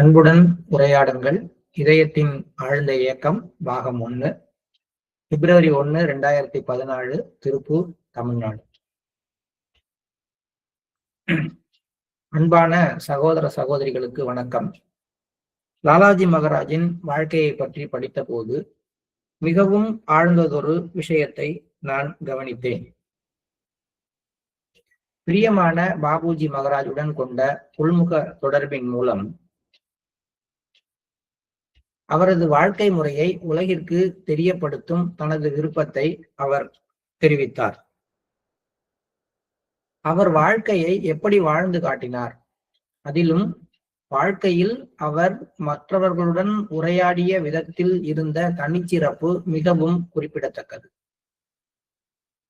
அன்புடன் உரையாடுங்கள். இதயத்தின் ஆழ்ந்த இயக்கம் பாகம் ஒன்று பிப்ரவரி ஒன்று ரெண்டாயிரத்தி பதினாலு திருப்பூர் தமிழ்நாடு. அன்பான சகோதர சகோதரிகளுக்கு வணக்கம். லாலாஜி மகராஜின் வாழ்க்கையை பற்றி படித்த போது மிகவும் ஆழ்ந்ததொரு விஷயத்தை நான் கவனித்தேன். பிரியமான பாபுஜி மகராஜுடன் கொண்ட உள்முக தொடர்பின் மூலம் அவரது வாழ்க்கை முறையை உலகிற்கு தெரியப்படுத்தும் தனது விருப்பத்தை அவர் தெரிவித்தார். அவர் வாழ்க்கையை எப்படி வாழ்ந்து காட்டினார்? அதிலும் வாழ்க்கையில் அவர் மற்றவர்களுடன் உரையாடிய விதத்தில் இருந்த தனிச்சிறப்பு மிகவும் குறிப்பிடத்தக்கது.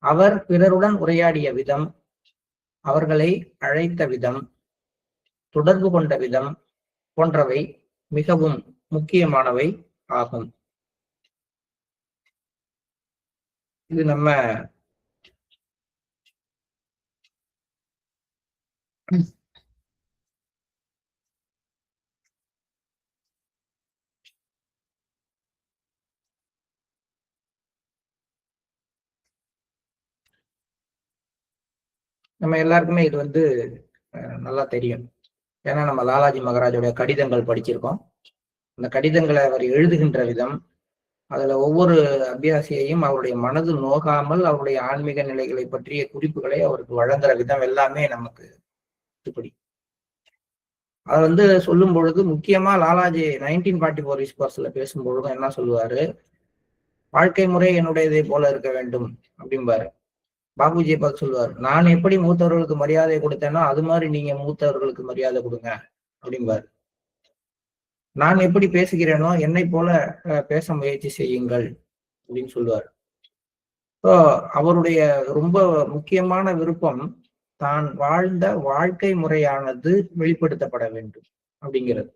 அவர் பிறருடன் உரையாடிய விதம் அவர்களை அழைத்த விதம் தொடர்பு கொண்ட விதம் போன்றவை மிகவும் முக்கியமானவை ஆகும். இது நம்ம நம்ம எல்லாருக்குமே இது வந்து நல்லா தெரியும். ஏன்னா நம்ம லாலாஜி மகாராஜோடைய கடிதங்கள் படிச்சிருக்கோம். அந்த கடிதங்களை அவர் எழுதுகின்ற விதம் அதுல ஒவ்வொரு அபியாசியையும் அவருடைய மனது நோகாமல் அவருடைய ஆன்மீக நிலைகளை பற்றிய குறிப்புகளை அவருக்கு வழங்குற விதம் எல்லாமே நமக்கு இப்படி அது வந்து சொல்லும் பொழுது முக்கியமா லாலாஜி நைன்டீன் ஃபார்ட்டி ஃபோர் ரிஸ்பார்ஸ்ல பேசும் பொழுதும் என்ன சொல்லுவாரு? வாழ்க்கை முறை என்னுடையதை போல இருக்க வேண்டும் அப்படிம்பாரு. பாபுஜி பார்த்து சொல்லுவார். நான் எப்படி மூத்தவர்களுக்கு மரியாதை கொடுத்தேனோ அது மாதிரி நீங்க மூத்தவர்களுக்கு மரியாதை கொடுங்க அப்படிம்பாரு. நான் எப்படி பேசுகிறேனோ என்னை போல பேச முயற்சி செய்யுங்கள் அப்படின்னு சொல்லுவார். ஸோ அவருடைய ரொம்ப முக்கியமான விருப்பம் தான் வாழ்ந்த வாழ்க்கை முறையானது வெளிப்படுத்தப்பட வேண்டும் அப்படிங்கிறது.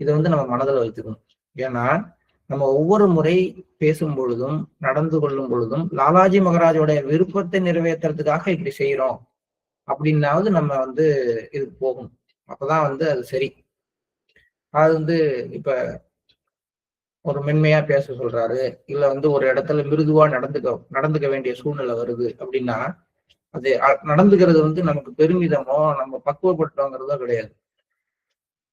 இதை வந்து நம்ம மனதில் வைத்துக்கணும். ஏன்னா நம்ம ஒவ்வொரு முறை பேசும் பொழுதும் நடந்து கொள்ளும் பொழுதும் லாலாஜி மகராஜோட விருப்பத்தை நிறைவேற்றுறதுக்காக இப்படி செய்யறோம் அப்படின்னாவது நம்ம வந்து இதுக்கு போகணும் அப்பதான் வந்து அது சரி. அது வந்து இப்ப ஒரு மென்மையா பேச சொல்றாரு. இல்ல வந்து ஒரு இடத்துல மிருதுவா நடந்துக்க நடந்துக்க வேண்டிய சூழ்நிலை வருது அப்படின்னா அது நடந்துக்கிறது வந்து நமக்கு பெருமிதமோ நம்ம பக்குவப்பட்டோங்கிறதோ கிடையாது.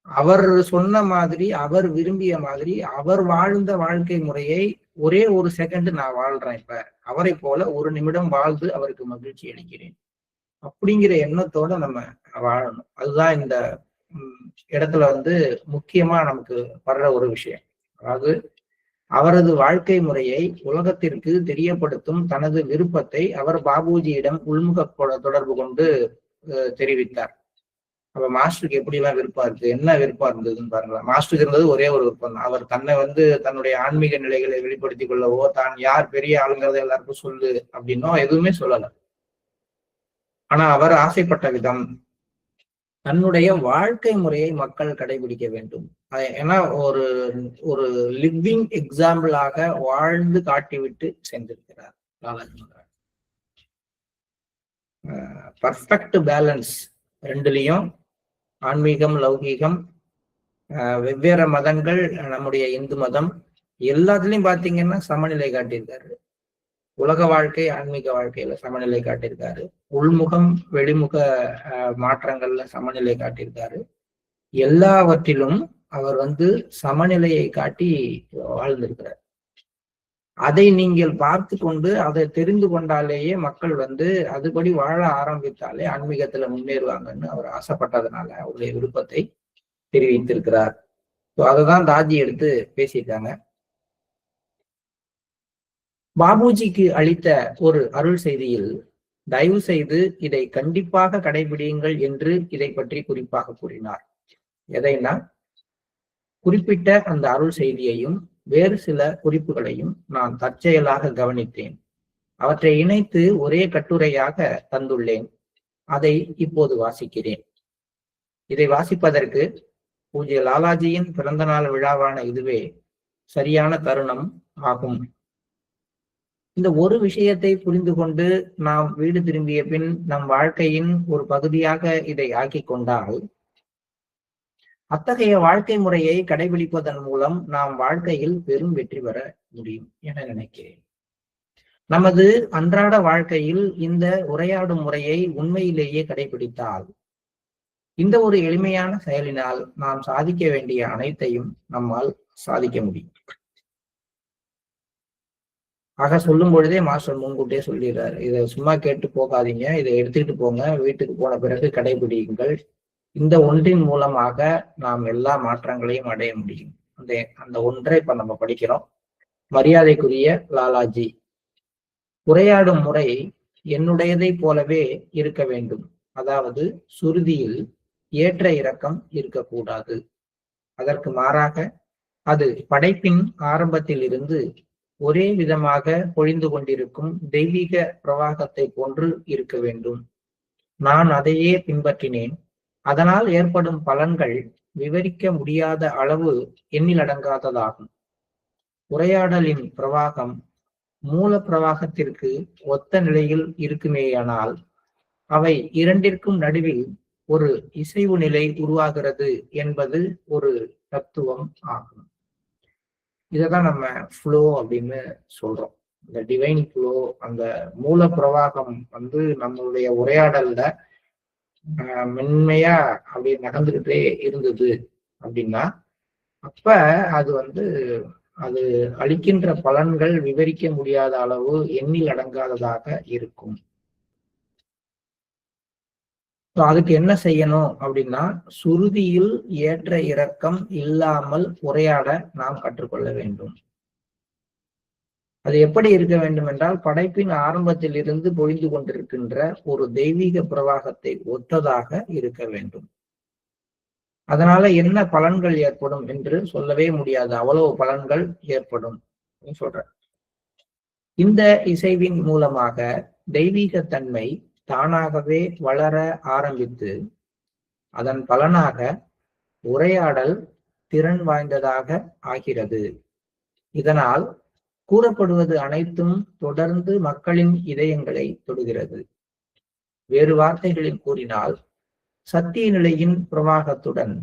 அவர் சொன்ன மாதிரி அவர் விரும்பிய மாதிரி அவர் வாழ்ந்த வாழ்க்கை முறையை ஒரே ஒரு செகண்ட் நான் வாழ்றேன் இப்ப. அவரை போல ஒரு நிமிடம் வாழ்ந்து அவருக்கு மகிழ்ச்சி அளிக்கிறேன். அப்படிங்கிற எண்ணத்தோட நம்ம வாழணும். அதுதான் இந்த இடத்துல வந்து முக்கியமா நமக்கு வர்ற ஒரு விஷயம். அதாவது அவரது வாழ்க்கை முறையை உலகத்திற்கு தெரியப்படுத்தும் தனது விருப்பத்தை அவர் பாபுஜியிடம் உள்முக தொடர்பு கொண்டு தெரிவித்தார். அப்ப மாஸ்டருக்கு எப்படி எல்லாம் விருப்பம் இருக்கு என்ன விருப்பம் இருந்ததுன்னு பாருங்க. மாஸ்டருக்கு இருந்தது ஒரே ஒரு விருப்பம் தான். அவர் தன்னை வந்து தன்னுடைய ஆன்மீக நிலைகளை வெளிப்படுத்திக் கொள்ளவோ தான் யார் பெரிய ஆளுங்கிறத எல்லாருக்கும் சொல்லு அப்படின்னோ எதுவுமே சொல்லல. ஆனா அவர் ஆசைப்பட்ட விதம் தன்னுடைய வாழ்க்கை முறையை மக்கள் கடைபிடிக்க வேண்டும். ஏன்னா ஒரு ஒரு லிவிங் எக்ஸாம்பிளாக வாழ்ந்து காட்டிவிட்டு சென்றிருக்கிறார் லாலாஜி பர்ஃபெக்ட் பேலன்ஸ் ரெண்டுலேயும் ஆன்மீகம் லௌகீகம் வெவ்வேறு மதங்கள் நம்முடைய இந்து மதம் எல்லாத்துலயும் பாத்தீங்கன்னா சமநிலை காட்டியிருக்காரு. உலக வாழ்க்கை ஆன்மீக வாழ்க்கையில சமநிலை காட்டியிருக்காரு. உள்முகம் வெளிமுக மாற்றங்கள்ல சமநிலை காட்டியிருக்காரு. எல்லாவற்றிலும் அவர் வந்து சமநிலையை காட்டி வாழ்ந்திருக்கிறார். அதை நீங்கள் பார்த்து கொண்டு அதை தெரிந்து கொண்டாலேயே மக்கள் வந்து அதுபடி வாழ ஆரம்பித்தாலே ஆன்மீகத்துல முன்னேறுவாங்கன்னு அவர் ஆசைப்பட்டதுனால அவருடைய விருப்பத்தை தெரிவித்திருக்கிறார். ஸோ அதை தான் தாஜி எடுத்து பேசியிருக்காங்க. பாபுஜிக்கு அளித்த ஒரு அருள் செய்தியில் தயவு செய்து இதை கண்டிப்பாக கடைபிடியுங்கள் என்று இதை பற்றி குறிப்பாக கூறினார். எதைனா குறிப்பிட்ட அந்த அருள் செய்தியையும் வேறு சில குறிப்புகளையும் நான் தற்செயலாக கவனித்தேன். அவற்றை இணைத்து ஒரே கட்டுரையாக தந்துள்ளேன். அதை இப்போது வாசிக்கிறேன். இதை வாசிப்பதற்கு பூஜ்ய லாலாஜியின் பிறந்தநாள் விழாவான இதுவே சரியான தருணம் ஆகும். இந்த ஒரு விஷயத்தை புரிந்து கொண்டு நாம் வீடு திரும்பிய பின் நம் வாழ்க்கையின் ஒரு பகுதியாக இதை ஆக்கி கொண்டால் அத்தகைய வாழ்க்கை முறையை கடைபிடிப்பதன் மூலம் நாம் வாழ்க்கையில் பெரும் வெற்றி பெற முடியும் என நினைக்கிறேன். நமது அன்றாட வாழ்க்கையில் இந்த உரையாடும் முறையை உண்மையிலேயே கடைபிடித்தால் இந்த ஒரு எளிமையான செயலினால் நாம் சாதிக்க வேண்டிய அனைத்தையும் நம்மால் சாதிக்க முடியும். ஆக சொல்லும் பொழுதே மாஸ்டர் முன்கூட்டியே சொல்லிடுறாரு. இதை சும்மா கேட்டு போகாதீங்க. இதை எடுத்துக்கிட்டு போங்க. வீட்டுக்கு போன பிறகு கடைபிடியுங்கள். இந்த ஒன்றின் மூலமாக நாம் எல்லா மாற்றங்களையும் அடைய முடியும். அந்த அந்த ஒன்றை இப்ப நம்ம படிக்கிறோம். மரியாதைக்குரிய லாலாஜி உரையாடும் முறை என்னுடையதை போலவே இருக்க வேண்டும். அதாவது சுருதியில் ஏற்ற இறக்கம் இருக்கக்கூடாது. அதற்கு மாறாக அது படைப்பின் ஆரம்பத்தில் இருந்து ஒரே விதமாக பொழிந்து கொண்டிருக்கும் தெய்வீக பிரவாகத்தை போன்று இருக்க வேண்டும். நான் அதையே பின்பற்றினேன். அதனால் ஏற்படும் பலன்கள் விவரிக்க முடியாத அளவு எண்ணிலடங்காததாகும் உரையாடலின் பிரவாகம் மூல பிரவாகத்திற்கு ஒத்த நிலையில் இருக்குமேயானால் அவை இரண்டிற்கும் நடுவில் ஒரு இசைவு நிலை உருவாகிறது என்பது ஒரு தத்துவம் ஆகும். இததான் நம்ம ஃப்ளோ அப்படின்னு சொல்றோம். இந்த டிவைன் ஃப்ளோ அந்த மூல பிரவாகம் வந்து நம்மளுடைய உரையாடல்ல மென்மையா அப்படி நடந்துகிட்டே இருந்தது அப்படின்னா அப்ப அது வந்து அது அளிக்கின்ற பலன்கள் விவரிக்க முடியாத அளவு எண்ணில் அடங்காததாக இருக்கும். அதுக்கு என்ன செய்யணும் அப்படின்னா சுருதியில் ஏற்ற இறக்கம் இல்லாமல் உரையாட நாம் கற்றுக்கொள்ள வேண்டும். அது எப்படி இருக்க வேண்டும் என்றால் படைப்பின் ஆரம்பத்தில் இருந்து பொழிந்து கொண்டிருக்கின்ற ஒரு தெய்வீக பிரவாகத்தை ஒத்ததாக இருக்க வேண்டும். அதனால என்ன பலன்கள் ஏற்படும் என்று சொல்லவே முடியாது. அவ்வளவு பலன்கள் ஏற்படும். சொல்ற. இந்த இசைவின் மூலமாக தெய்வீக தன்மை தானாகவே வளர ஆரம்பித்து அதன் பலனாக உரையாடல் திறன் வாய்ந்ததாக ஆகிறது. இதனால் கூறப்படுவது அனைத்தும் தொடர்ந்து மக்களின் இதயங்களை தொடுகிறது. வேறு வார்த்தைகளில் கூறினால் சத்திய நிலையின் பிரவாகத்துடன்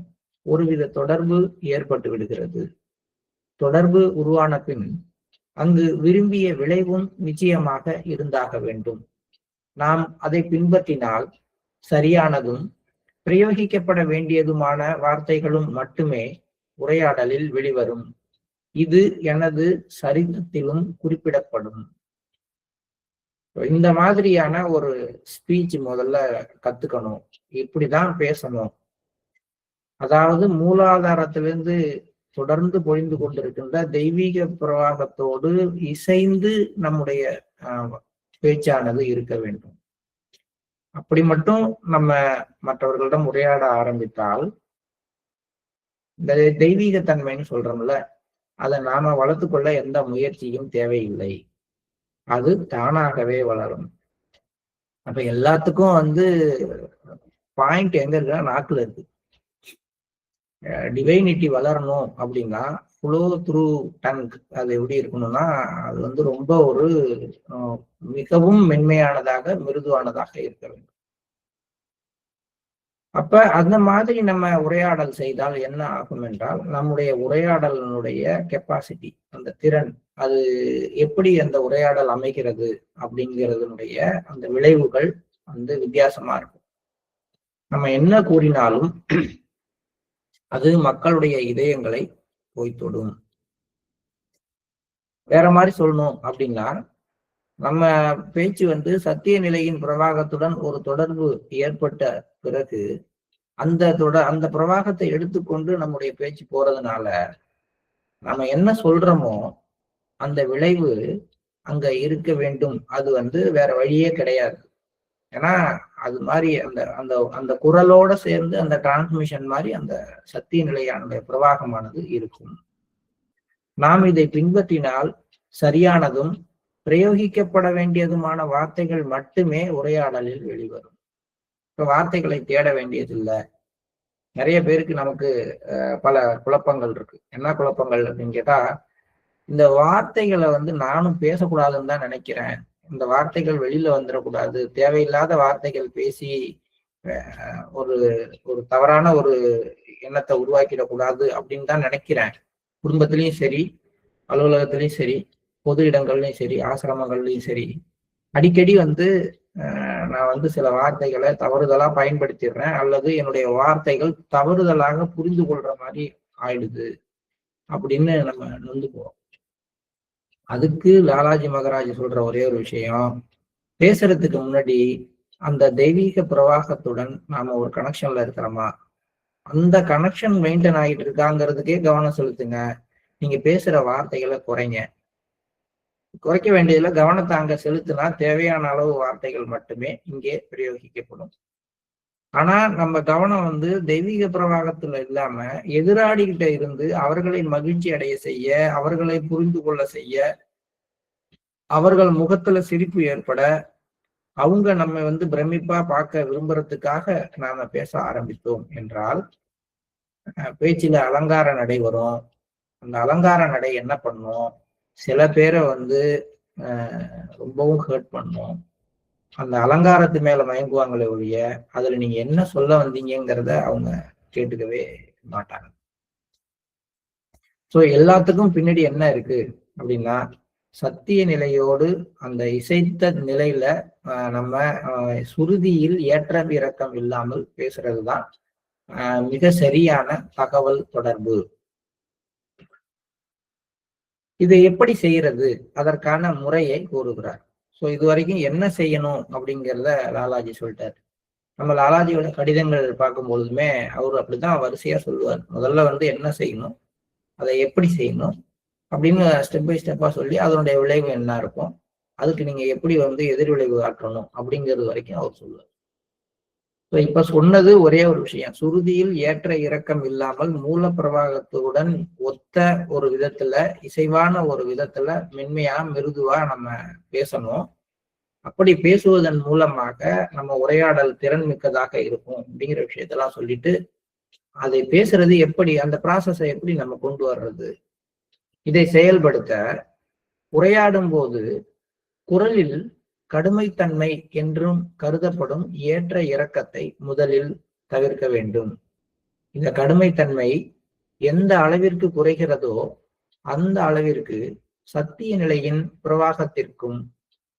ஒருவித தொடர்பு ஏற்பட்டு விடுகிறது. தொடர்பு உருவான பின் அங்கு விரும்பிய விளைவும் நிச்சயமாக இருந்தாக வேண்டும். நாம் அதை பின்பற்றினால் சரியானதும் பிரயோகிக்கப்பட வேண்டியதுமான வார்த்தைகளும் மட்டுமே உரையாடலில் வெளிவரும். இது எனது சரித்திரத்திலும் குறிப்பிடப்படும். இந்த மாதிரியான ஒரு ஸ்பீச் முதல்ல கத்துக்கணும். இப்படிதான் பேசணும். அதாவது மூலாதாரத்திலிருந்து தொடர்ந்து பொழிந்து கொண்டிருக்கின்ற தெய்வீக பிரவாகத்தோடு இசைந்து நம்முடைய பேச்சானது இருக்க வேண்டும். அப்படி மட்டும் நம்ம மற்றவர்களிடம் உரையாட ஆரம்பித்தால் இந்த தெய்வீக தன்மைன்னு சொல்றோம்ல அதை நாம வளர்த்துக்கொள்ள எந்த முயற்சியும் தேவையில்லை. அது தானாகவே வளரும். அப்ப எல்லாத்துக்கும் வந்து பாயிண்ட் எங்க இருக்குன்னா நாக்குல இருக்கு. டிவைனிட்டி வளரணும் அப்படின்னா ஃப்ளோ த்ரூ டங்க் அது எப்படி இருக்கணும்னா அது வந்து ரொம்ப ஒரு மிகவும் மென்மையானதாக மிருதுவானதாக இருக்க வேண்டும். அப்ப அந்த மாதிரி நம்ம உரையாடல் செய்தால் என்ன ஆகும் என்றால் நம்முடைய உரையாடலினுடைய கெப்பாசிட்டி அந்த திறன் அது எப்படி அந்த உரையாடல் அமைகிறது அப்படிங்கிறதுனுடைய அந்த விளைவுகள் வந்து வித்தியாசமா இருக்கும். நம்ம என்ன கூறினாலும் அது மக்களுடைய இதயங்களை போய் தொடும். வேற மாதிரி சொல்லணும் அப்படின்னா நம்ம பேச்சு வந்து சத்திய நிலையின் பிரவாகத்துடன் ஒரு தொடர்பு ஏற்பட்ட பிறகு அந்த தொடர் அந்த பிரவாகத்தை எடுத்துக்கொண்டு நம்முடைய பேச்சு போறதுனால நம்ம என்ன சொல்றோமோ அந்த விளைவு அங்க இருக்க வேண்டும். அது வந்து வேற வழியே கிடையாது. ஏன்னா அது மாதிரி அந்த அந்த அந்த குரலோட சேர்ந்து அந்த டிரான்ஸ்மிஷன் மாதிரி அந்த சக்தி நிலையான பிரவாகமானது இருக்கும். நாம் இதை பின்பற்றினால் சரியானதும் பிரயோகிக்கப்பட வேண்டியதுமான வார்த்தைகள் மட்டுமே உரையாடலில் வெளிவரும். இப்ப வார்த்தைகளை தேட வேண்டியதில்லை. நிறைய பேருக்கு நமக்கு பல குழப்பங்கள் இருக்கு. என்ன குழப்பங்கள் அப்படின்னு கேட்டா இந்த வார்த்தைகளை வந்து நானும் பேசக்கூடாதுன்னு தான் நினைக்கிறேன். இந்த வார்த்தைகள் வெளியில வந்துடக்கூடாது. தேவையில்லாத வார்த்தைகள் பேசி ஒரு ஒரு தவறான ஒரு எண்ணத்தை உருவாக்கிடக்கூடாது அப்படின்னு தான் நினைக்கிறேன். குடும்பத்திலையும் சரி அலுவலகத்திலையும் சரி பொது இடங்கள்லையும் சரி ஆசிரமங்கள்லையும் சரி. அடிக்கடி வந்து நான் வந்து சில வார்த்தைகளை தவறுதலா பயன்படுத்திடுறேன். அல்லது என்னுடைய வார்த்தைகள் தவறுதலாக புரிந்து கொள்ற மாதிரி ஆயிடுது அப்படின்னு நம்ம நொந்து போறோம். அதுக்கு லாலாஜி மகராஜ் சொல்ற ஒரே ஒரு விஷயம். பேசுறதுக்கு முன்னாடி அந்த தெய்வீக பிரவாகத்துடன் நாம ஒரு கனெக்ஷன்ல இருக்கிறோமா அந்த கனெக்ஷன் மெயின்டைன் ஆகிட்டு இருக்காங்கிறதுக்கே கவனம் செலுத்துங்க. நீங்க பேசுற வார்த்தைகளை குறைங்க. குறைக்க வேண்டியதுல கவனத்தை அங்க செலுத்தினா தேவையான அளவு வார்த்தைகள் மட்டுமே இங்கே பிரயோகிக்கப்படும். ஆனா நம்ம கவனம் வந்து தெய்வீக பிரவாகத்துல இல்லாம எதிராளிகிட்ட இருந்து அவர்களை மகிழ்ச்சி அடைய செய்ய அவர்களை புரிந்து கொள்ள செய்ய அவர்கள் முகத்துல சிரிப்பு ஏற்பட அவங்க நம்ம வந்து பிரமிப்பா பார்க்க விரும்புறதுக்காக நாம பேச ஆரம்பித்தோம் என்றால் பேச்சில அலங்கார நடை வரும். அந்த அலங்கார நடை என்ன பண்ணும்? சில பேரை வந்து ரொம்பவும் ஹர்ட் பண்ணும். அந்த அலங்காரத்து மேல மயங்குவாங்களே ஒழிய அதுல நீங்க என்ன சொல்ல வந்தீங்கிறத அவங்க கேட்டுக்கவே மாட்டாங்க. சோ எல்லாத்துக்கும் பின்னாடி என்ன இருக்கு அப்படின்னா சத்திய நிலையோடு அந்த இசைத்த நிலையில நம்ம சுருதியில் ஏற்ற இறக்கம் இல்லாமல் பேசுறதுதான் ஆஹ் மிக சரியான தகவல் தொடர்பு. இதை எப்படி செய்யறது? அதற்கான முறையை கூறுகிறார். ஸோ இது வரைக்கும் என்ன செய்யணும் அப்படிங்கிறத லாலாஜி சொல்லிட்டாரு. நம்ம லாலாஜியோட கடிதங்கள் பார்க்கும் பொழுதுமே அவர் அப்படிதான் வரிசையா சொல்லுவார். முதல்ல வந்து என்ன செய்யணும் அதை எப்படி செய்யணும் அப்படின்னு ஸ்டெப் பை ஸ்டெப்பா சொல்லி அதனுடைய விளைவு என்ன இருக்கும் அதுக்கு நீங்க எப்படி வந்து எதிர் விளைவு ஆற்றணும் அப்படிங்கிறது வரைக்கும் அவர் சொல்லுவார். ஸோ இப்ப சொன்னது ஒரே ஒரு விஷயம். சுருதியில் ஏற்ற இறக்கம் இல்லாமல் மூல பிரவாகத்துடன் ஒத்த ஒரு விதத்துல இசைவான ஒரு விதத்துல மென்மையா மிருதுவா நம்ம பேசணும். அப்படி பேசுவதன் மூலமாக நம்ம உரையாடல் திறன் மிக்கதாக இருக்கும் அப்படிங்கிற விஷயத்தெல்லாம் சொல்லிட்டு அதை பேசுறது எப்படி அந்த ப்ராசஸை எப்படி நம்ம கொண்டு வர்றது? இதை செயல்படுத்த உரையாடும் போது குரலில் கடுமைத்தன்மை என்றும் கருதப்படும் ஏற்ற இறக்கத்தை முதலில் தவிர்க்க வேண்டும். இந்த கடுமைத்தன்மை எந்த அளவிற்கு குறைகிறதோ அந்த அளவிற்கு சத்திய நிலையின் பிரவாகத்திற்கும்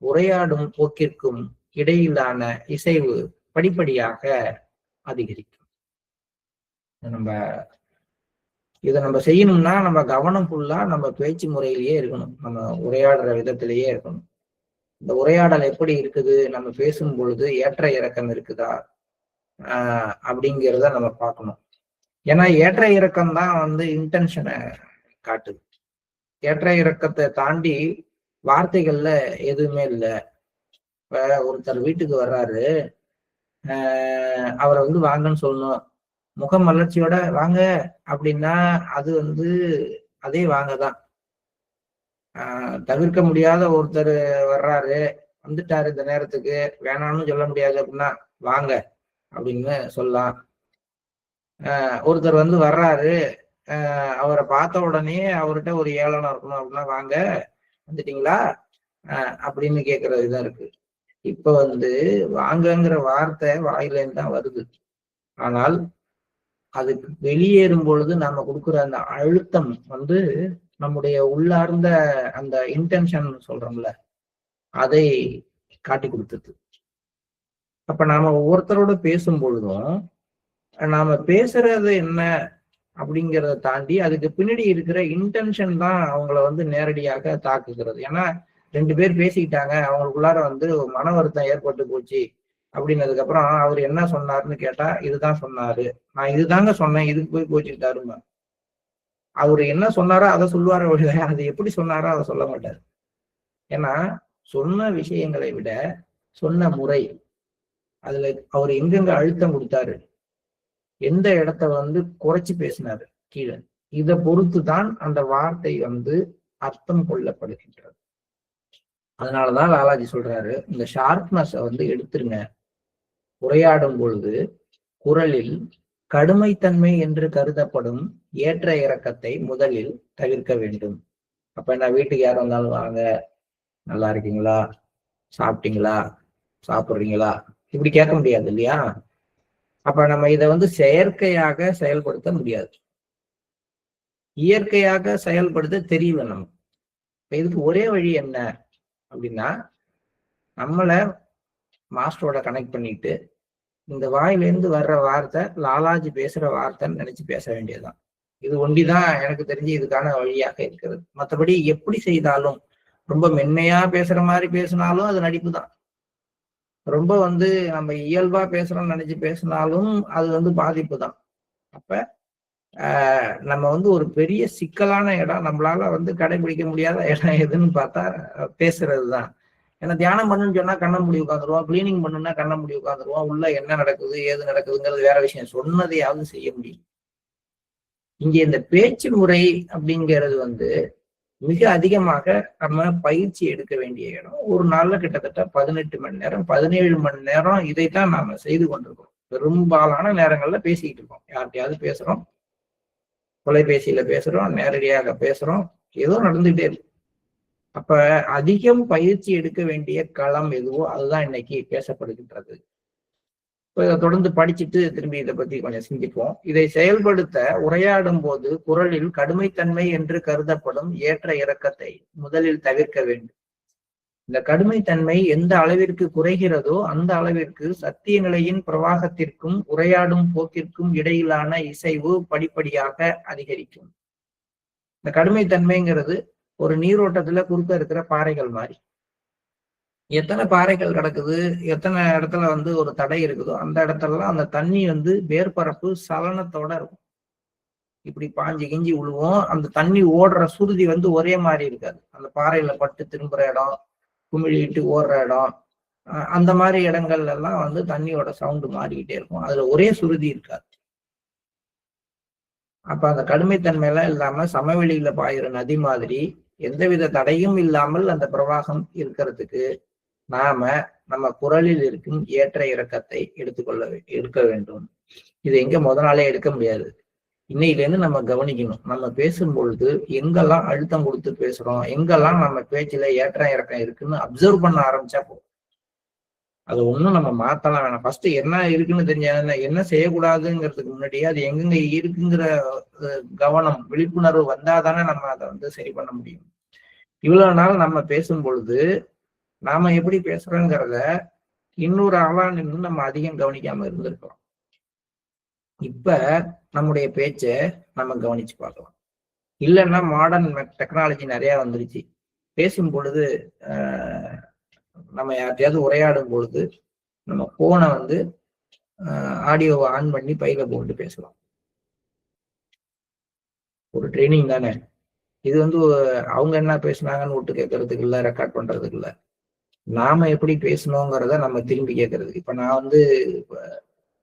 உரையாடும் போக்கிற்கும் இடையிலான இசைவு படிப்படியாக அதிகரிக்கும். நம்ம இதை நம்ம செய்யணும்னா நம்ம கவனம் ஃபுல்லா நம்ம பேச்சு முறையிலேயே இருக்கணும். நம்ம உரையாடுற விதத்திலேயே இருக்கணும். இந்த உரையாடல் எப்படி இருக்குது? நம்ம பேசும் பொழுது ஏற்ற இறக்கம் இருக்குதா? ஆஹ் அப்படிங்கிறத நம்ம பார்க்கணும். ஏன்னா ஏற்ற இறக்கம் தான் வந்து இன்டென்ஷனை காட்டுது. ஏற்ற இறக்கத்தை தாண்டி வார்த்தைகள்ல எதுவுமே இல்லை. இப்ப ஒருத்தர் வீட்டுக்கு வர்றாரு. ஆஹ் அவரை வந்து வாங்கன்னு சொல்லணும். முகம் மலர்ச்சியோட வாங்க அப்படின்னா அது வந்து அதே வாங்க தான். தவிர்க்க முடியாத ஒருத்தர் வர்றாரு வந்துட்டாரு இந்த நேரத்துக்கு வேணாம்னு சொல்ல முடியாது அப்படின்னா வாங்க அப்படின்னு சொல்லலாம். ஆஹ் ஒருத்தர் வந்து வர்றாரு அவரை பார்த்த உடனே அவர்கிட்ட ஒரு ஏளனம் இருக்கணும் அப்படின்னா வாங்க வந்துட்டீங்களா? அப்படின்னு கேட்கறது தான் இருக்கு. இப்ப வந்து வாங்கங்கிற வார்த்தை வாயில இருந்து தான் வருது. ஆனால் அதுக்கு வெளியேறும் பொழுது நாம கொடுக்குற அந்த அழுத்தம் வந்து நம்முடைய உள்ளார்ந்த அந்த இன்டென்ஷன் சொல்றோம்ல அதை காட்டி கொடுத்தது. அப்ப நாம ஒவ்வொருத்தரோட பேசும் பொழுதும் நாம பேசுறது என்ன அப்படிங்கிறத தாண்டி அதுக்கு பின்னாடி இருக்கிற இன்டென்ஷன் தான் அவங்கள வந்து நேரடியாக தாக்குகிறது. ஏன்னா ரெண்டு பேர் பேசிக்கிட்டாங்க அவங்களுக்குள்ளார வந்து மன வருத்தம் ஏற்பட்டு போச்சு அப்படின்னதுக்கு அப்புறம் அவர் என்ன சொன்னாருன்னு கேட்டா இதுதான் சொன்னாரு. நான் இதுதாங்க சொன்னேன் இதுக்கு போய் கோச்சுக்கிட்டாருமா அவர் என்ன சொன்னாரோ அதை சொல்லுவாரோ ஒழிய அதை எப்படி சொன்னாரோ அதை சொல்ல மாட்டார். ஏன்னா சொன்ன விஷயங்களை விட சொன்ன முறை அதுல அவர் எங்கெங்க அழுத்தம் கொடுத்தாரு எந்த இடத்த வந்து குறைச்சு பேசினாரு கீழே. இதை பொறுத்து தான் அந்த வார்த்தை வந்து அர்த்தம் கொள்ளப்படுகின்றது. அதனாலதான் லாலாஜி சொல்றாரு இந்த ஷார்ப்னஸ் வந்து எடுத்துருங்க. உரையாடும் பொழுது குரலில் கடுமைத்தன்மை என்று கருதப்படும் ஏற்ற இறக்கத்தை முதலில் தவிர்க்க வேண்டும். அப்ப என்ன வீட்டுக்கு யார் வந்தாலும் வாங்க. நல்லா இருக்கீங்களா? சாப்பிட்டீங்களா? சாப்பிடுறீங்களா? இப்படி கேட்க முடியாது இல்லையா? அப்ப நம்ம இதை வந்து செயற்கையாக செயல்படுத்த முடியாது. இயற்கையாக செயல்படுத்த தெரியல இப்ப இதுக்கு ஒரே வழி என்ன அப்படின்னா நம்மளை மாஸ்டரோட கனெக்ட் பண்ணிட்டு இந்த வாயிலிருந்து வர்ற வார்த்தை லாலாஜி பேசுற வார்த்தைன்னு நினைச்சு பேச வேண்டியதுதான். இது ஒண்டிதான் எனக்கு தெரிஞ்சு இதுக்கான வழியாக இருக்கிறது. மற்றபடி எப்படி செய்தாலும் ரொம்ப மென்மையா பேசுற மாதிரி பேசினாலும் அது நடிப்பு தான் ரொம்ப வந்து நம்ம இயல்பா பேசுறோம்னு நினைச்சு பேசினாலும் அது வந்து பாதிப்பு தான் அப்ப நம்ம வந்து ஒரு பெரிய சிக்கலான இடம் நம்மளால வந்து கடைபிடிக்க முடியாத இடம் எதுன்னு பார்த்தா பேசுறது தான் ஏன்னா தியானம் பண்ணுன்னு சொன்னா கண்ண முடி உட்காந்துருவோம் கிளீனிங் பண்ணுன்னா கண்ண முடி உட்காந்துருவோம் உள்ள என்ன நடக்குது ஏது நடக்குதுங்கிறது வேற விஷயம். சொன்னதையாவது செய்ய முடியும். இங்க இந்த பேச்சு முறை அப்படிங்கிறது வந்து மிக அதிகமாக நம்ம பயிற்சி எடுக்க வேண்டிய இடம். ஒரு நாள்ல கிட்டத்தட்ட பதினெட்டு மணி நேரம் பதினேழு மணி நேரம் இதைத்தான் நாம செய்து கொண்டிருக்கோம் பெரும்பாலான நேரங்கள்ல பேசிக்கிட்டு இருக்கோம். யார்கிட்டயாவது பேசுறோம். தொலைபேசியில பேசுறோம் நேரடியாக பேசுறோம். ஏதோ நடந்துகிட்டே இருக்கு. அப்ப அதிகம் பயிற்சி எடுக்க வேண்டிய களம் எதுவோ அதுதான் இன்னைக்கு பேசப்படுகின்றது. இதை தொடர்ந்து படிச்சுட்டு திரும்பி இதை பத்தி கொஞ்சம் சிந்திப்போம். இதை செயல்படுத்த உரையாடும் போது குரலில் கடுமைத்தன்மை என்று கருதப்படும் ஏற்ற இறக்கத்தை முதலில் தவிர்க்க வேண்டும். இந்த கடுமைத்தன்மை எந்த அளவிற்கு குறைகிறதோ அந்த அளவிற்கு சத்திய நிலையின் பிரவாகத்திற்கும் உரையாடும் போக்கிற்கும் இடையிலான இசைவு படிப்படியாக அதிகரிக்கும். இந்த கடுமைத்தன்மைங்கிறது ஒரு நீரோட்டத்துல குறுக்க இருக்கிற பாறைகள் மாதிரி. எத்தனை பாறைகள் கிடக்குது எத்தனை இடத்துல வந்து ஒரு தடை இருக்குதோ அந்த இடத்துலலாம் அந்த தண்ணி வந்து வேர்பரப்பு சலனத்தோட இருக்கும். இப்படி பாஞ்சு கிஞ்சி விழுவோம் அந்த தண்ணி ஓடுற சுருதி வந்து ஒரே மாதிரி இருக்காது. அந்த பாறையில பட்டு திரும்புற இடம் குமிழிட்டு ஓடுற இடம் அந்த மாதிரி இடங்கள்ல எல்லாம் வந்து தண்ணியோட சவுண்டு மாறிக்கிட்டே இருக்கும். அதுல ஒரே சுருதி இருக்காது. அப்ப அந்த கடுமைத்தன்மையெல்லாம் இல்லாம சமவெளியில பாயிற நதி மாதிரி எந்தவித தடையும் இல்லாமல் அந்த பிரவாகம் இருக்கிறதுக்கு நாம நம்ம குரலில் இருக்கும் ஏற்ற இறக்கத்தை எடுத்துக்கொள்ள எடுக்க வேண்டும். இது எங்க முத நாளே எடுக்க முடியாது. இன்னையிலேருந்து நம்ம கவனிக்கணும். நம்ம பேசும் பொழுது எங்கெல்லாம் அழுத்தம் கொடுத்து பேசுறோம் எங்கெல்லாம் நம்ம பேச்சுல ஏற்ற இறக்கம் இருக்குன்னு அப்சர்வ் பண்ண ஆரம்பிச்சா போதும். அது ஒண்ணும் நம்ம மாத்தலாம் வேணாம். ஃபர்ஸ்ட் என்ன இருக்குன்னு தெரிஞ்ச என்ன செய்யக்கூடாதுங்கிறதுக்கு முன்னாடியே அது எங்கெங்க இருக்குங்கிற கவனம் விழிப்புணர்வு வந்தாதானே நம்ம அதை வந்து சரி பண்ண முடியும். இவ்வளவு நாள் நம்ம பேசும் பொழுது நாம எப்படி பேசுறோங்கிறத இன்னொரு ஆளா நின்று நம்ம அதிகம் கவனிக்காம இருந்திருக்கிறோம். இப்ப நம்முடைய பேச்ச நம்ம கவனிச்சு பார்க்கலாம். இல்லைன்னா மாடர்ன் டெக்னாலஜி நிறைய வந்துருச்சு. பேசும் பொழுது நம்ம யார்ட்டையாவது உரையாடும் பொழுது நம்ம போனை வந்து ஆடியோவை ஆன் பண்ணி பையில போட்டு பேசலாம். ஒரு ட்ரைனிங் தானே. இது வந்து அவங்க என்ன பேசுனாங்கன்னு விட்டு கேட்கறதுக்கு இல்லை ரெக்கார்ட் பண்றதுக்கு இல்லை. நாம எப்படி பேசணுங்கிறத நம்ம திரும்பி கேட்கறதுக்கு இப்ப நான் வந்து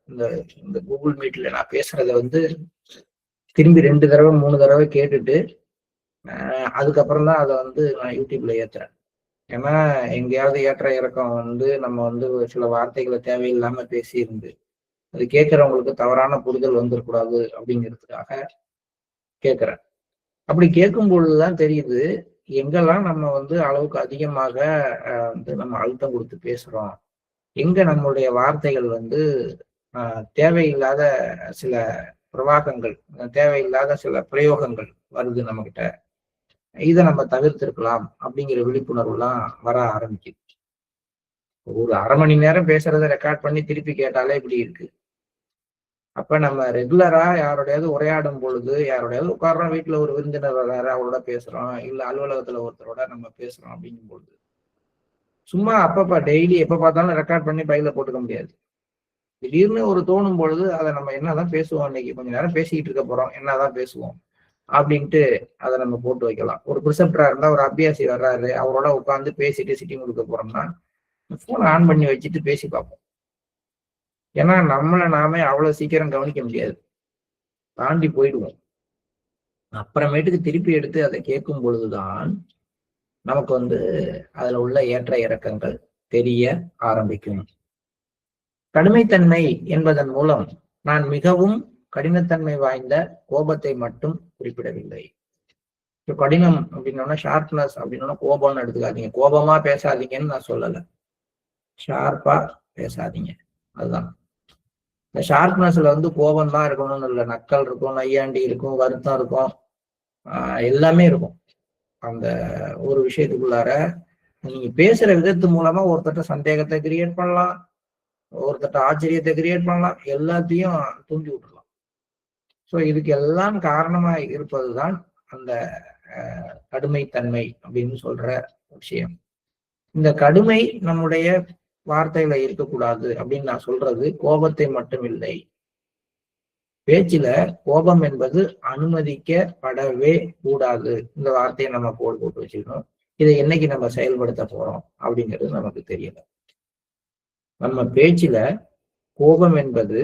இந்த இந்த கூகுள் மீட்ல நான் பேசுறத வந்து திரும்பி ரெண்டு தடவை மூணு தடவை கேட்டுட்டு அதுக்கப்புறம் தான் அதை வந்து நான் யூடியூப்ல ஏத்துறேன். ஏன்னா எங்கேயாவது ஏற்ற இறக்கம் வந்து நம்ம வந்து சில வார்த்தைகளை தேவையில்லாம பேசியிருந்து அது கேட்கறவங்களுக்கு தவறான புரிதல் வந்துடக்கூடாது அப்படிங்கிறதுக்காக கேட்கிறேன். அப்படி கேட்கும் பொழுதுதான் தெரியுது எங்கெல்லாம் நம்ம வந்து அளவுக்கு அதிகமாக வந்து நம்ம அழுத்தம் கொடுத்து பேசுறோம் எங்க நம்மளுடைய வார்த்தைகள் வந்து தேவையில்லாத சில பிரவாகங்கள் தேவையில்லாத சில பிரயோகங்கள் வருது நம்மகிட்ட. இதை நம்ம தவிர்த்திருக்கலாம் அப்படிங்கிற விழிப்புணர்வுலாம் வர ஆரம்பிக்குது. ஒரு அரை மணி நேரம் பேசுறத ரெக்கார்ட் பண்ணி திருப்பி கேட்டாலே இப்படி இருக்கு. அப்ப நம்ம ரெகுலரா யாரோடையாவது உரையாடும் பொழுது யாரோடையாவது உட்காடுறோம் வீட்டுல ஒரு விருந்தினர் வர்றாரு அவரோட பேசுறோம் இல்ல அலுவலகத்துல ஒருத்தரோட நம்ம பேசுறோம் அப்படிங்கும் பொழுது சும்மா அப்பப்பா டெய்லி எப்ப பார்த்தாலும் ரெக்கார்ட் பண்ணி பையில போட்டுக்க முடியாது. திடீர்னு ஒரு தோணும் பொழுது அதை நம்ம என்னதான் பேசுவோம் இன்னைக்கு கொஞ்ச நேரம் பேசிக்கிட்டு இருக்க போறோம் என்னதான் பேசுவோம். அப்படின்ட்டு அதை நம்ம போட்டு வைக்கலாம். ஒரு ப்ரிசெப்டரா இருந்தா ஒரு அபியாசி வர்றாரு அவரோட உட்காந்து பேசிட்டு சிட்டி கொடுக்க போறோம்னா போனை ஆன் பண்ணி வச்சுட்டு பேசி பார்ப்போம். ஏன்னா நம்மளை நாமே அவ்வளவு சீக்கிரம் கவனிக்க முடியாது. தாண்டி போயிடுவோம். அப்புறமேட்டுக்கு திருப்பி எடுத்து அதை கேட்கும் பொழுதுதான் நமக்கு வந்து அதுல உள்ள ஏற்ற இறக்கங்கள் தெரிய ஆரம்பிக்கும். கடுமைத்தன்மை என்பதன் மூலம் நான் மிகவும் கடினத்தன்மை வாய்ந்த கோபத்தை மட்டும் குறிப்பிடவில்லை. இப்போ கடினம் அப்படின்னா ஷார்ப்னஸ் அப்படின்னா கோபம்னு எடுத்துக்காதீங்க. கோபமா பேசாதீங்கன்னு நான் சொல்லலை. ஷார்ப்பா பேசாதீங்க. அதுதான். இந்த ஷார்ப்னஸ்ல வந்து கோபம் தான் இருக்கணும்னு இல்லை. நக்கல் இருக்கும் நையாண்டி இருக்கும் வருத்தம் இருக்கும். எல்லாமே இருக்கும். அந்த ஒரு விஷயத்துக்குள்ளார நீங்க பேசுற விதத்து மூலமா ஒருத்தட்ட சந்தேகத்தை கிரியேட் பண்ணலாம். ஒருத்தட்ட ஆச்சரியத்தை கிரியேட் பண்ணலாம். எல்லாத்தையும் தூண்டி விட்டுறலாம். ஸோ இதுக்கு எல்லாம் காரணமா இருப்பதுதான் அந்த கடுமைத்தன்மை அப்படின்னு சொல்ற விஷயம். இந்த கடுமை நம்முடைய வார்த்தையில இருக்கக்கூடாது அப்படின்னு நான் சொல்றது கோபத்தை மட்டும் இல்லை. பேச்சில கோபம் என்பது அனுமதிக்கப்படவே கூடாது. இந்த வார்த்தையை நம்ம கோடு போட்டு வச்சுக்கணும் இதை என்னைக்கு நம்ம செயல்படுத்த போறோம் அப்படிங்கிறது நமக்கு தெரியல. நம்ம பேச்சில கோபம் என்பது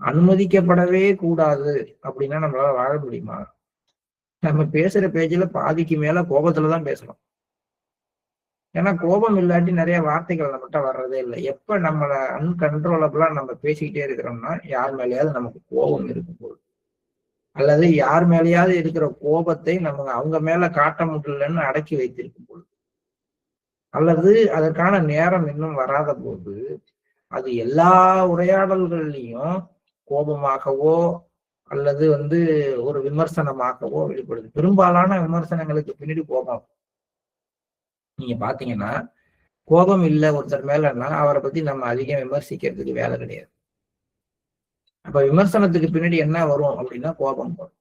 அனுமதிக்கப்படவே கூடாது அப்படின்னா நம்மளால வாழ முடியுமா? நம்ம பேசுற பேச்சுல பாதிக்கு மேல கோபத்துலதான் பேசணும். ஏன்னா கோபம் இல்லாட்டி நிறைய வார்த்தைகள் நம்மகிட்ட வர்றதே இல்லை. எப்ப நம்மள அன்கன்ட்ரோலபிளா நம்ம பேசிக்கிட்டே இருக்கிறோம்னா யார் மேலேயாவது நமக்கு கோபம் இருக்கும்போது அல்லது யார் மேலேயாவது இருக்கிற கோபத்தை நம்ம அவங்க மேல காட்ட முடியலன்னு அடக்கி வைத்திருக்கும் பொழுது அல்லது அதற்கான நேரம் இன்னும் வராத போது அது எல்லா உரையாடல்கள்லையும் கோபமாகவோ அல்லது வந்து ஒரு விமர்சனமாகவோ வெளிப்படுது. பெரும்பாலான விமர்சனங்களுக்கு பின்னாடி கோபம். நீங்க பாத்தீங்கன்னா கோபம் இல்லை ஒருத்தர் மேலன்னா அவரை பத்தி நம்ம அதிகம் விமர்சிக்கிறதுக்கு வேலை கிடையாது. அப்ப விமர்சனத்துக்கு பின்னாடி என்ன வரும் அப்படின்னா கோபம் வரும்.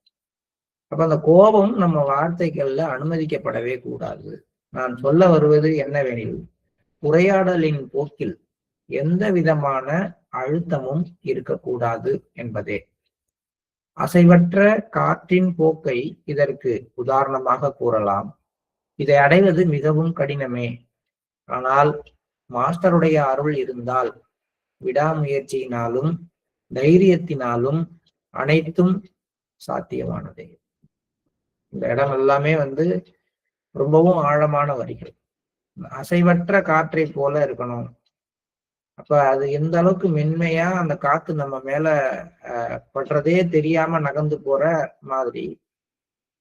அப்ப அந்த கோபம் நம்ம வார்த்தைகள்ல அனுமதிக்கப்படவே கூடாது. நான் சொல்ல வருவது என்னவெனில் உரையாடலின் போக்கில் எந்த விதமான அழுத்தமும் இருக்கக்கூடாது என்பதே. அசைவற்ற காற்றின் போக்கை இதற்கு உதாரணமாக கூறலாம். இதை அடைவது மிகவும் கடினமே. ஆனால் மாஸ்டருடைய அருள் இருந்தால் விடாமுயற்சியினாலும் தைரியத்தினாலும் அனைத்தும் சாத்தியமானதே. இந்த இடம் எல்லாமே வந்து ரொம்பவும் ஆழமான வரிகள். அசைவற்ற காற்றை போல இருக்கணும். அப்ப அது எந்த அளவுக்கு மென்மையா அந்த காத்து நம்ம மேல அஹ், படுறதே தெரியாம நகர்ந்து போற மாதிரி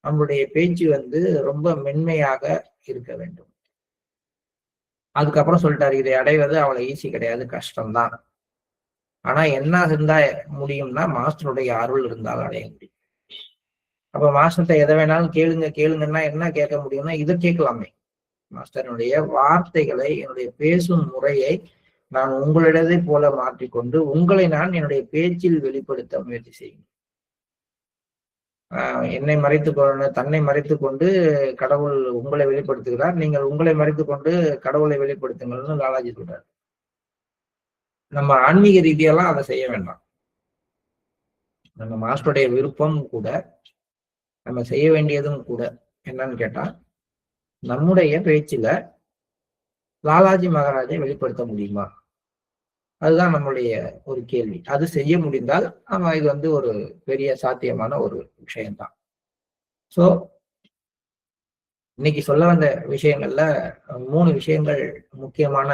நம்மளுடைய பேச்சு வந்து ரொம்ப மென்மையாக இருக்க வேண்டும். அதுக்கப்புறம் சொல்லிட்டாரு இதை அடைவது அவ்வளவு ஈஸி கிடையாது கஷ்டம்தான். ஆனா என்ன இருந்தா முடியும்னா மாஸ்டருடைய அருள் இருந்தால் அடைய முடியும். அப்ப மாஸ்டர்கிட்ட எதை வேணாலும் கேளுங்க கேளுங்கன்னா என்ன கேட்க முடியும்னா இதை கேட்கலாமே. மாஸ்டருடைய வார்த்தைகளை என்னுடைய பேசும் முறையை நான் உங்களிடதை போல மாற்றிக்கொண்டு உங்களை நான் என்னுடைய பேச்சில் வெளிப்படுத்த முயற்சி செய்யும் ஆஹ் என்னை மறைத்து கொண்டு தன்னை மறைத்து கொண்டு கடவுள் உங்களை வெளிப்படுத்துகிறார். நீங்கள் உங்களை மறைத்து கொண்டு கடவுளை வெளிப்படுத்துங்கள்னு லாலாஜி சொல்றாரு. நம்ம ஆன்மீக ரீதியெல்லாம் அதை செய்ய வேண்டாம். நம்ம மாஸ்டருடைய விருப்பம் கூட நம்ம செய்ய வேண்டியதும் கூட என்னன்னு கேட்டா நம்முடைய பேச்சில லாலாஜி மகாராஜை வெளிப்படுத்த முடியுமா? அதுதான் நம்மளுடைய ஒரு கேள்வி. அது செய்ய முடிந்தால் நம்ம இது வந்து ஒரு பெரிய சாத்தியமான ஒரு விஷயம்தான். ஸோ இன்னைக்கு சொல்ல வந்த விஷயங்கள்ல மூணு விஷயங்கள் முக்கியமான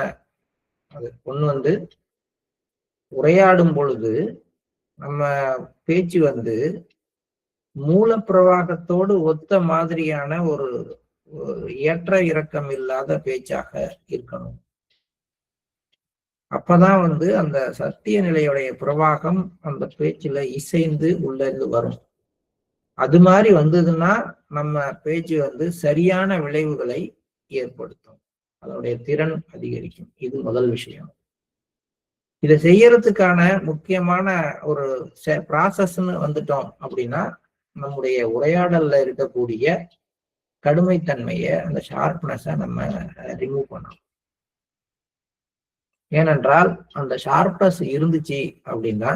அது. ஒண்ணு வந்து உரையாடும் பொழுது நம்ம பேச்சு வந்து மூலப்பிரவாகத்தோடு ஒத்த மாதிரியான ஒரு ஏற்ற இறக்கம் இல்லாத பேச்சாக இருக்கணும். அப்பதான் வந்து அந்த சத்திய நிலையுடைய பிரவாகம் அந்த பேச்சுல இசைந்து உள்ள இருந்து வரும். அது மாதிரி வந்ததுன்னா நம்ம பேச்சு வந்து சரியான விளைவுகளை ஏற்படுத்தும். அதனுடைய திறன் அதிகரிக்கும். இது முதல் விஷயம். இதை செய்யறதுக்கான முக்கியமான ஒரு ப்ராசஸ்ன்னு வந்துட்டோம் அப்படின்னா நம்முடைய உரையாடல்ல இருக்கக்கூடிய கடுமைத்தன்மையை அந்த ஷார்ப்னஸை நம்ம ரிமூவ் பண்ணணும். ஏனென்றால் அந்த ஷார்ப்னஸ் இருந்துச்சு அப்படின்னா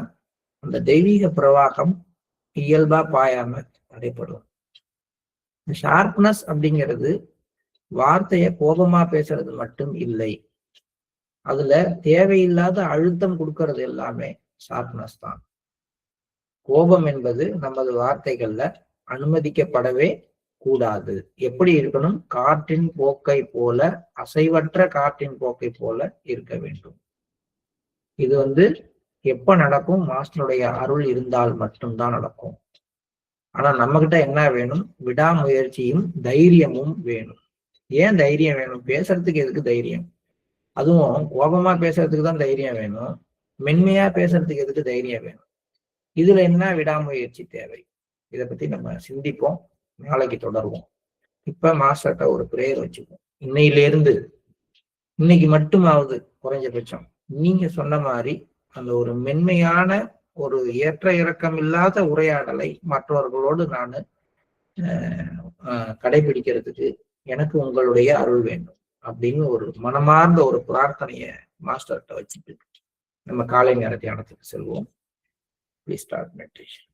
அந்த தெய்வீக பிரவாகம் இயல்பா பாயாம நடைபெறும். ஷார்ப்னஸ் அப்படிங்கிறது வார்த்தைய கோபமா பேசுறது மட்டும் இல்லை. அதுல தேவையில்லாத அழுத்தம் கொடுக்கறது எல்லாமே ஷார்ப்னஸ் தான். கோபம் என்பது நமது வார்த்தைகள்ல அனுமதிக்கப்படவே கூடாது. எப்படி இருக்கணும்? காற்றின் போக்கை போல அசைவற்ற காற்றின் போக்கை போல இருக்க வேண்டும். இது வந்து எப்ப நடக்கும்? மாஸ்டருடைய அருள் இருந்தால் மட்டும்தான் நடக்கும். ஆனா நம்ம கிட்ட என்ன வேணும்? விடாமுயற்சியும் தைரியமும் வேணும். ஏன் தைரியம் வேணும்? பேசுறதுக்கு எதுக்கு தைரியம்? அதுவும் கோபமா பேசுறதுக்கு தான் தைரியம் வேணும். மென்மையா பேசுறதுக்கு எதுக்கு தைரியம் வேணும்? இதுல என்ன விடாமுயற்சி தேவை? இதை பத்தி நம்ம சிந்திப்போம். நாளைக்கு தொடருவோம். இப்ப மாஸ்டர்கிட்ட ஒரு பிரேயர் வச்சுக்குவோம் இன்னையிலிருந்து இன்னைக்கு மட்டுமாவது குறைஞ்சபட்சம் நீங்க சொன்ன மாதிரி அந்த ஒரு மென்மையான ஒரு ஏற்ற இறக்கம் இல்லாத உரையாடலை மற்றவர்களோடு நான் கடைபிடிக்கிறதுக்கு எனக்கு உங்களுடைய அருள் வேண்டும் அப்படின்னு ஒரு மனமார்ந்த ஒரு பிரார்த்தனைய மாஸ்டர்கிட்ட வச்சுட்டு நம்ம காலை நேர தியானத்துக்கு செல்வோம். Please start meditation